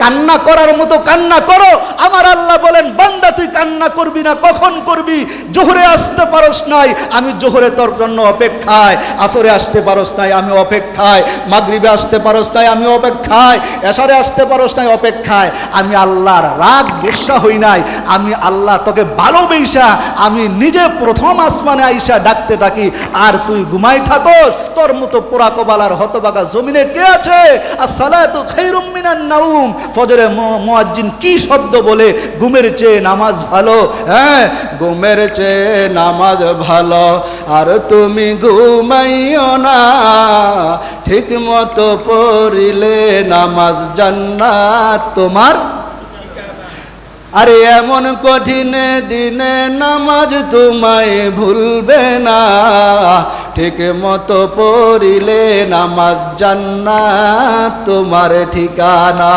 কান্না করার মতো কান্না করো। আমার আল্লাহ বলেন, বান্দা, তুই কান্না করবি না, কখন করবি? জোহরে আসতে পারস নাই, আমি জোহরে তোর জন্য অপেক্ষায়। আসরে আসতে পারস নাই, আমি অপেক্ষায়। মাগরিবে আসতে পারস নাই, আমি অপেক্ষায়। এসারে আসতে পারস নাই, অপেক্ষায়। আমি আল্লাহর রাগ, গুসা হই নাই। আমি আল্লাহ তোকে ভালোবেসা আমি নিজে প্রথম আসমানে আইসা ডাকতে থাকি। আর তুই ঘুমাই থাকস, তোর মতো পোড়া কবালার হতবাগা জমিনে কে আছে? আর সালাতু খাইরুম মিনান নাউম। ফজরে মুয়াজ্জিন কি শব্দ বলে, ঘুমের চেয়ে নামাজ ভালো? হ্যাঁ ঘুমের চেয়ে নামাজ ভালো, আর তুমি ঘুমাইও না। ঠিক মতো পড়িলে নামাজ জান্নাত তোমার। আরে এমন কঠিন দিনে নামাজ তোমায় ভুলবে না। ঠিক মতো পড়িলে নামাজ জান্নাত তোমার ঠিকানা।